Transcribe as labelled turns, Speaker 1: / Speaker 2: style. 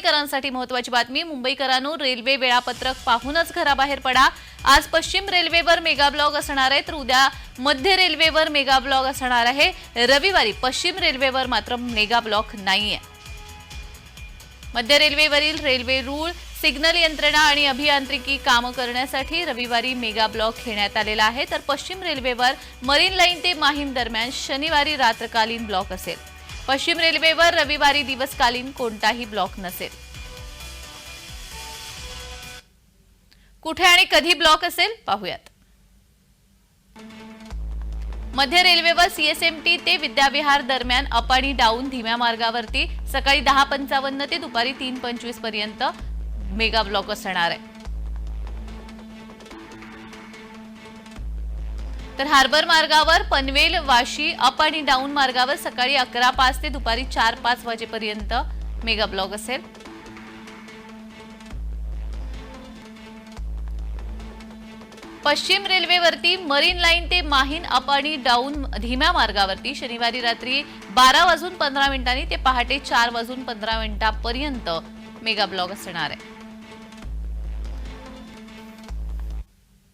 Speaker 1: मुंबईकरांसाठी महत्वाची बातमी. मुंबईकरांनो रेल्वे वेळापत्रक पाहूनच घराबाहेर पडा. आज पश्चिम रेल्वेवर मेगा ब्लॉग असणार आहे तर उद्या मध्य रेल्वेवर मेगा ब्लॉग असणार आहे. रविवारी पश्चिम रेल्वेवर मात्र मेगा ब्लॉक नाहीये. मध्य रेल्वेवरील रेल्वे रूळ सिग्नल यंत्रणा आणि अभियांत्रिकी कामं करण्यासाठी रविवारी मेगा ब्लॉक घेण्यात आलेला आहे. तर पश्चिम रेल्वेवर मरीन लाईन ते माहीम दरम्यान शनिवारी रात्रकालीन ब्लॉक असेल. पश्चिम रेल्वेवर रविवारी दिवसकालीन कोणताही ब्लॉक नसेल. कुठे आणि कधी ब्लॉक असेल? पाहूयात. मध्य रेल्वेवर सीएसएमटी ते विद्याविहार दरम्यान अप आणि डाऊन धीम्या मार्गावरती सकाळी दहा पंचावन्न ते दुपारी तीन पंचवीसपर्यंत मेगा ब्लॉक असणार आहे. तर हार्बर मार्गावर पनवेल वाशी अप आणि डाऊन मार्गावर सकाळी अकरा पाच ते दुपारी चार पाच वाजेपर्यंत मेगा ब्लॉक असेल. पश्चिम रेल्वेवरती मरीन लाईन ते माहीन अप आणि डाऊन धीम्या मार्गावरती शनिवारी रात्री बारा वाजून पंधरा मिनिटांनी ते पहाटे चार वाजून पंधरा मिनिटांपर्यंत मेगा ब्लॉक असणार आहे.